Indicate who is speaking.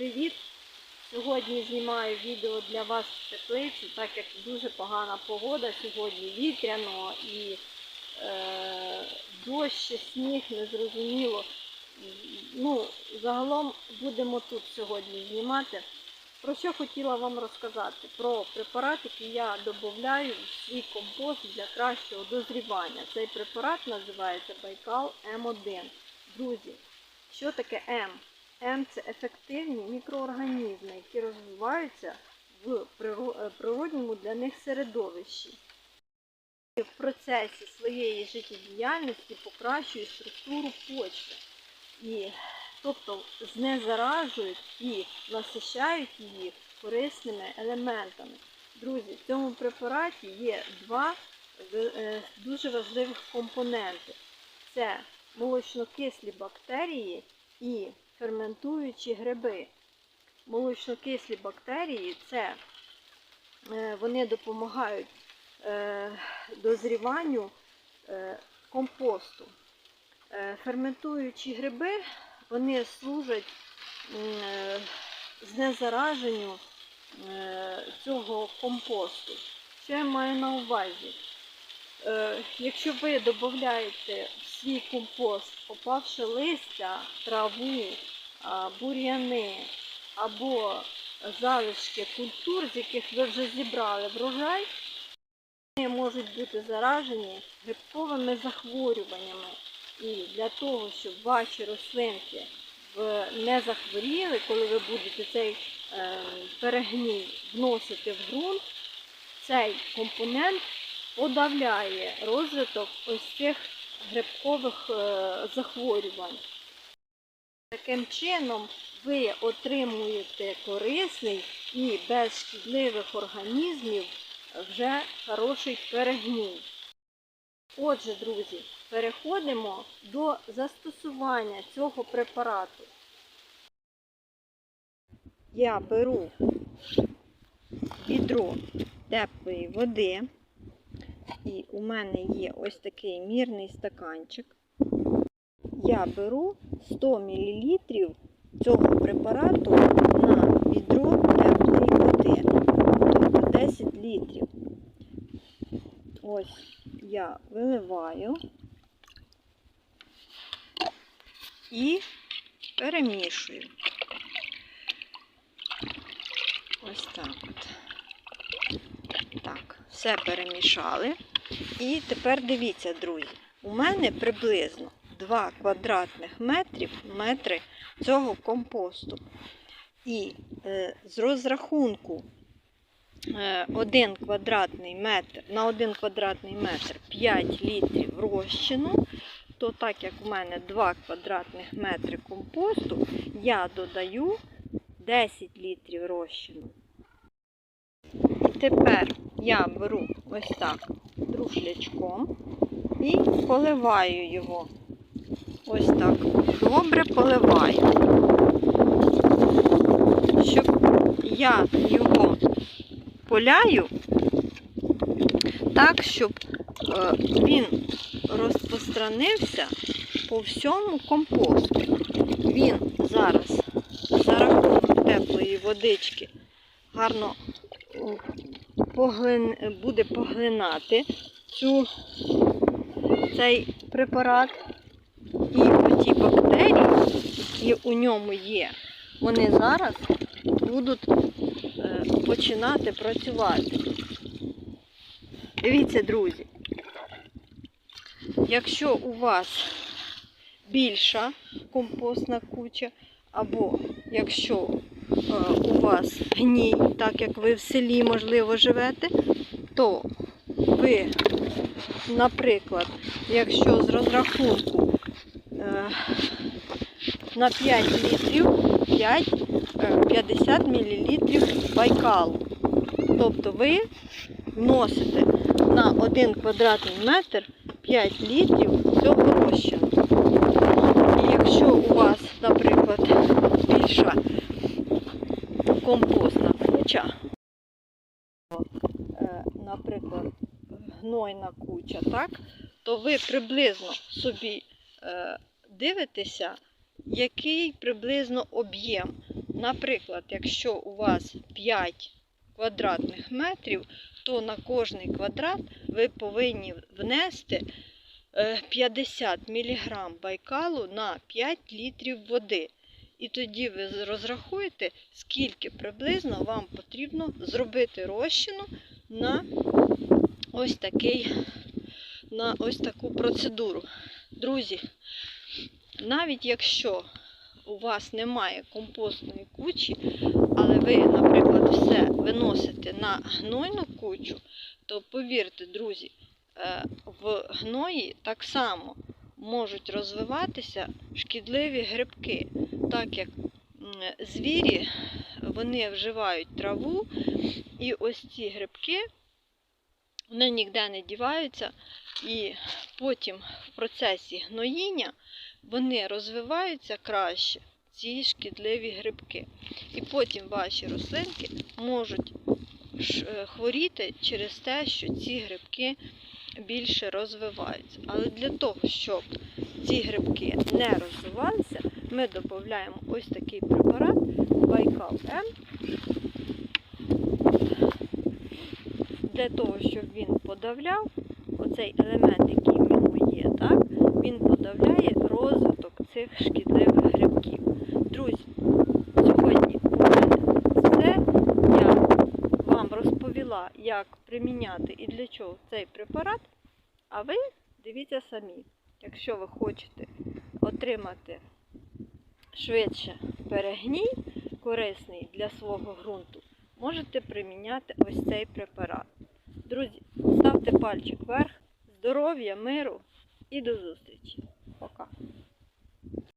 Speaker 1: Привіт! Сьогодні знімаю відео для вас в теплиці, так як дуже погана погода сьогодні, вітряно і е, дощ, сніг, незрозуміло. Ну, загалом будемо тут сьогодні знімати. Про що хотіла вам розказати? Про препарат, який я додаю в свій компост для кращого дозрівання. Цей препарат називається Байкал М1. Друзі, що таке М? М це ефективні мікроорганізми, які розвиваються в е, природньому для них середовищі. В процесі своєї життєдіяльності покращують структуру почви. І, тобто знезаражують і насищають її корисними елементами. Друзі, в цьому препараті є два е, дуже важливих компоненти. Це молочнокислі бактерії і ферментуючі гриби. Молочнокислі бактерії це е, вони допомагають е, дозріванню е, компосту. Ферментуючі гриби вони служать знезараженню цього компосту. Що я маю на увазі? Якщо ви додаєте в свій компост попавши листя, траву, бур'яни або залишки культур, з яких ви вже зібрали врожай, вони можуть бути заражені грибковими захворюваннями. І для того, щоб ваші рослинки не захворіли, коли ви будете цей е, перегній вносити в ґрунт, цей компонент подавляє розвиток ось цих грибкових е, захворювань. Таким чином ви отримуєте корисний і без шкідливих організмів вже хороший перегній. Отже, друзі, переходимо до застосування цього препарату. Я беру відро теплої води. І у мене є ось такий мірний стаканчик. Я беру 100 мл цього препарату на відро теплої води, тобто 10 літрів. Ось я виливаю і перемішую. Ось так от. Все перемішали. І тепер дивіться, друзі, у мене приблизно 2 квадратних метрів, метри цього компосту. І е, з розрахунку е, 1 квадратний метр, на 1 квадратний метр 5 літрів розчину, то так як у мене 2 квадратних метри компосту, я додаю 10 літрів розчину. Тепер я беру ось так друшлячком і поливаю його. Ось так. Добре поливаю. Щоб я його поляю так, щоб е, він розпространився по всьому компосту. Він зараз за рахунок теплої водички гарно поглин, буде поглинати цю, цей препарат. І оті бактерії, які у ньому є, вони зараз будуть е, починати працювати. Дивіться, друзі, якщо у вас більша компостна куча, або якщо е, у вас гній, так як ви в селі, можливо, живете, то ви, наприклад, якщо з розрахунку е, на 5 літрів 5, е, 50 мл байкалу. Тобто ви вносите на 1 квадратний метр 5 літрів цього розчину. І якщо у вас, наприклад, більша компостна куча, е, наприклад, гнойна куча, так, то ви приблизно собі е, дивитеся, який приблизно об'єм. Наприклад, якщо у вас 5 квадратних метрів, то на кожний квадрат ви повинні внести е, 50 мг байкалу на 5 літрів води. І тоді ви розрахуєте, скільки приблизно вам потрібно зробити розчину на ось такий, на ось таку процедуру. Друзі, навіть якщо у вас немає компостної кучі, але ви, наприклад, все виносите на гнойну кучу, то повірте, друзі, е, в гної так само можуть розвиватися шкідливі грибки, так як звірі вони вживають траву, і ось ці грибки вони ніде не діваються, і потім в процесі гноїння вони розвиваються краще, ці шкідливі грибки. І потім ваші рослинки можуть е, хворіти через те, що ці грибки більше розвиваються. Але для того, щоб ці грибки не розвивалися, ми додаємо ось такий препарат Байкал М. Для того, щоб він подавляв оцей елемент, який в ньому є, так, він подавляє розвиток цих шкідливих грибків. Друзі, сьогодні все. Я вам розповіла, як приміняти і для чого цей препарат. А ви дивіться самі, якщо ви хочете отримати швидше перегній, корисний для свого ґрунту, можете приміняти ось цей препарат. Друзі, ставте пальчик вверх, здоров'я, миру і до зустрічі. Пока.